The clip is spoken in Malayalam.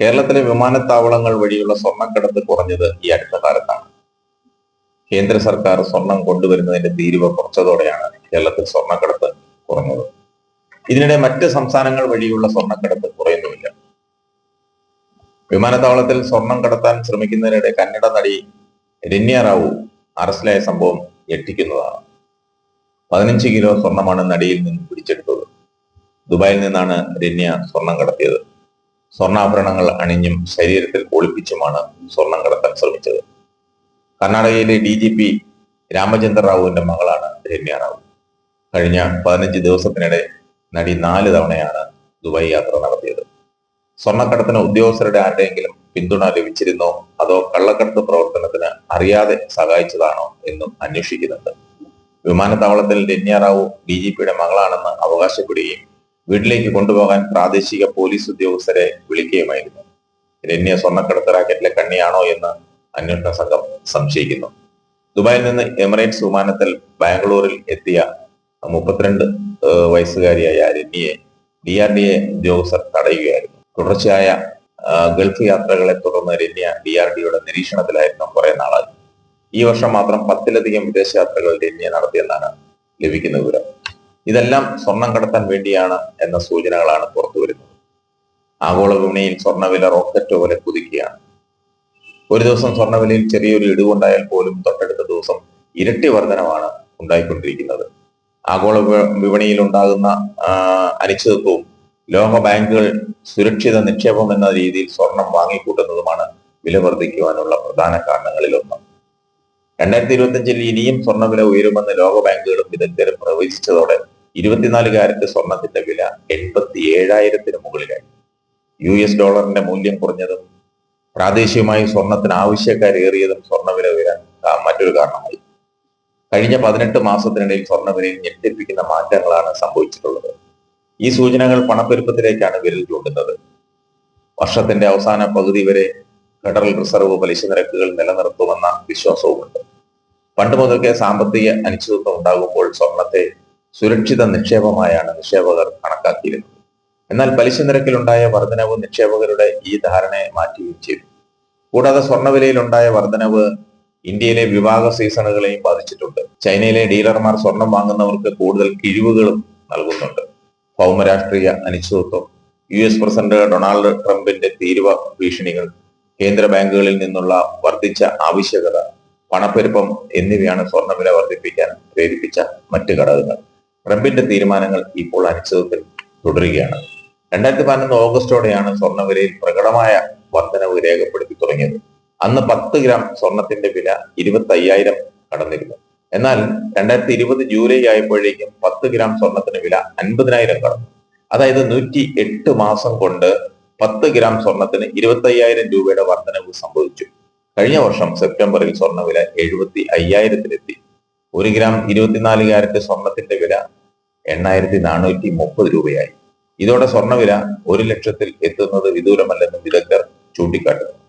കേരളത്തിലെ വിമാനത്താവളങ്ങൾ വഴിയുള്ള സ്വർണക്കടത്ത് കുറഞ്ഞത് ഈ അടുത്ത കാലത്താണ്. കേന്ദ്ര സർക്കാർ സ്വർണം കൊണ്ടുവരുന്നതിന്റെ തീരുവ കുറച്ചതോടെയാണ് കേരളത്തിൽ സ്വർണക്കടത്ത് കുറഞ്ഞത്. ഇതിനിടെ മറ്റ് സംസ്ഥാനങ്ങൾ വഴിയുള്ള സ്വർണക്കടത്ത് കുറയുന്നുമില്ല. വിമാനത്താവളത്തിൽ സ്വർണം കടത്താൻ ശ്രമിക്കുന്നതിനിടെ കന്നഡ നടി രന്യ റാവു അറസ്റ്റിലായ സംഭവം ഞെട്ടിക്കുന്നതാണ്. പതിനഞ്ച് കിലോ സ്വർണമാണ് നടിയിൽ നിന്ന് പിടിച്ചെടുത്തത്. ദുബായിൽ നിന്നാണ് രന്യ സ്വർണം കടത്തിയത്. സ്വർണാഭരണങ്ങൾ അണിഞ്ഞും ശരീരത്തിൽ ഒളിപ്പിച്ചുമാണ് സ്വർണം കടത്താൻ ശ്രമിച്ചത്. കർണാടകയിലെ ഡി ജി പി രാമചന്ദ്ര റാവുവിന്റെ മകളാണ് രമ്യ റാവു. കഴിഞ്ഞ പതിനഞ്ച് ദിവസത്തിനിടെ നടി നാല് തവണയാണ് ദുബായ് യാത്ര നടത്തിയത്. സ്വർണക്കടത്തിന് ഉദ്യോഗസ്ഥരുടെ ആരുടെയെങ്കിലും പിന്തുണ ലഭിച്ചിരുന്നോ? അതോ കള്ളക്കടത്ത് പ്രവർത്തനത്തിന് അറിയാതെ സഹായിച്ചതാണോ എന്നും അന്വേഷിക്കുന്നുണ്ട്. വിമാനത്താവളത്തിൽ രമ്യ റാവു ഡി ജി പിയുടെ മകളാണെന്ന് അവകാശപ്പെടുകയും വീട്ടിലേക്ക് കൊണ്ടുപോകാൻ പ്രാദേശിക പോലീസ് ഉദ്യോഗസ്ഥരെ വിളിക്കുകയുമായിരുന്നു. രമ്യ സ്വർണക്കടത്ത് റാക്കറ്റിലെ കണ്ണിയാണോ എന്ന് അന്വേഷണ സംഘം സംശയിക്കുന്നു. ദുബായിൽ നിന്ന് എമിറേറ്റ്സ് വിമാനത്തിൽ ബാംഗ്ലൂരിൽ എത്തിയ മുപ്പത്തിരണ്ട് വയസ്സുകാരിയായ രമ്യയെ ഡി ആർ ഡി എ ഉദ്യോഗസ്ഥർ തടയുകയായിരുന്നു. തുടർച്ചയായ ഗൾഫ് യാത്രകളെ തുടർന്ന് രമ്യ ഡി ആർ ഡിയുടെ നിരീക്ഷണത്തിലായിരുന്നു കുറെ നാളായി. ഈ വർഷം മാത്രം പത്തിലധികം വിദേശയാത്രകൾ രമ്യ നടത്തിയെന്നാണ് ലഭിക്കുന്ന വിവരം. ഇതെല്ലാം സ്വർണം കടത്താൻ വേണ്ടിയാണ് എന്ന സൂചനകളാണ് പുറത്തു വരുന്നത്. ആഗോള വിപണിയിൽ സ്വർണവില റോക്കറ്റ് പോലെ കുതിക്കുകയാണ്. ഒരു ദിവസം സ്വർണവിലയിൽ ചെറിയൊരു ഇടിവുണ്ടായാൽ പോലും തൊട്ടടുത്ത ദിവസം ഇരട്ടി വർധനമാണ് ഉണ്ടായിക്കൊണ്ടിരിക്കുന്നത്. ആഗോള വിപണിയിൽ ഉണ്ടാകുന്ന അനിശ്ചിതത്വവും ലോക ബാങ്കുകൾ സുരക്ഷിത നിക്ഷേപം എന്ന രീതിയിൽ സ്വർണം വാങ്ങിക്കൂട്ടുന്നതുമാണ് വില വർദ്ധിക്കുവാനുള്ള പ്രധാന കാരണങ്ങളിലൊന്ന്. രണ്ടായിരത്തി ഇരുപത്തിയഞ്ചിൽ ഇനിയും സ്വർണവില ഉയരുമെന്ന് ലോക ബാങ്കുകളും വിദഗ്ധരും പ്രവചിച്ചതോടെ ഇരുപത്തിനാല് കാരറ്റ് സ്വർണത്തിന്റെ വില എൺപത്തി ഏഴായിരത്തിന് മുകളിലായി. യു എസ് ഡോളറിന്റെ മൂല്യം കുറഞ്ഞതും പ്രാദേശികമായി സ്വർണത്തിന് ആവശ്യക്കാരേറിയതും സ്വർണവില ഉയരാൻ മറ്റൊരു കാരണമായി. കഴിഞ്ഞ പതിനെട്ട് മാസത്തിനിടയിൽ സ്വർണവിലയിൽ ഞെട്ടിപ്പിക്കുന്ന മാറ്റങ്ങളാണ് സംഭവിച്ചിട്ടുള്ളത്. ഈ സൂചനകൾ പണപ്പെരുപ്പത്തിലേക്കാണ് വിരൽ ചൂണ്ടുന്നത്. വർഷത്തിന്റെ അവസാന പകുതി വരെ ഫെഡറൽ റിസർവ് പലിശ നിരക്കുകൾ നിലനിർത്തുമെന്ന വിശ്വാസവുമുണ്ട്. പണ്ട് മുതൽക്കേ സാമ്പത്തിക അനിശ്ചിതത്വം ഉണ്ടാകുമ്പോൾ സ്വർണത്തെ സുരക്ഷിത നിക്ഷേപമായാണ് നിക്ഷേപകർ കണക്കാക്കിയിരുന്നത്. എന്നാൽ പലിശ നിരക്കിലുണ്ടായ വർധനവ് നിക്ഷേപകരുടെ ഈ ധാരണയെ മാറ്റുകയും ചെയ്തു കൂടാതെ സ്വർണവിലയിലുണ്ടായ വർധനവ് ഇന്ത്യയിലെ വിവാഹ സീസണുകളെയും ബാധിച്ചിട്ടുണ്ട്. ചൈനയിലെ ഡീലർമാർ സ്വർണം വാങ്ങുന്നവർക്ക് കൂടുതൽ കിഴിവുകളും നൽകുന്നുണ്ട്. ഭൗമരാഷ്ട്രീയ അനിശ്ചിതത്വം യു എസ് പ്രസിഡന്റ് ഡൊണാൾഡ് ട്രംപിന്റെ തീരുവ ഭീഷണികൾ കേന്ദ്ര ബാങ്കുകളിൽ നിന്നുള്ള വർദ്ധിച്ച ആവശ്യകത പണപ്പെരുപ്പം എന്നിവയാണ് സ്വർണവില വർദ്ധിപ്പിക്കാൻ പ്രേരിപ്പിച്ച മറ്റ് ഘടകങ്ങൾ. ട്രംപിന്റെ തീരുമാനങ്ങൾ ഇപ്പോൾ അനിശ്ചിതത്വത്തിൽ തുടരുകയാണ്. രണ്ടായിരത്തി പതിനൊന്ന് ഓഗസ്റ്റോടെയാണ് സ്വർണവിലയിൽ പ്രകടമായ വർധനവ് രേഖപ്പെടുത്തി തുടങ്ങിയത്. അന്ന് പത്ത് ഗ്രാം സ്വർണത്തിന്റെ വില ഇരുപത്തി അയ്യായിരം കടന്നിരുന്നു. എന്നാൽ രണ്ടായിരത്തി ഇരുപത് ജൂലൈ ആയപ്പോഴേക്കും പത്ത് ഗ്രാം സ്വർണത്തിന് വില അൻപതിനായിരം കടന്നു. അതായത് നൂറ്റി എട്ട് മാസം കൊണ്ട് പത്ത് ഗ്രാം സ്വർണത്തിന് ഇരുപത്തി അയ്യായിരം രൂപയുടെ വർധനവ് സംഭവിച്ചു. കഴിഞ്ഞ വർഷം സെപ്റ്റംബറിൽ സ്വർണവില എഴുപത്തി അയ്യായിരത്തിലെത്തി. ഒരു ഗ്രാം ഇരുപത്തിനാല് ക്യാരറ്റ് സ്വർണത്തിന്റെ വില എണ്ണായിരത്തി നാനൂറ്റി മുപ്പത് രൂപയായി. ഇതോടെ സ്വർണവില ഒരു ലക്ഷത്തിൽ എത്തുന്നത് വിദൂരമല്ലെന്നും വിദഗ്ധർ ചൂണ്ടിക്കാട്ടുന്നു.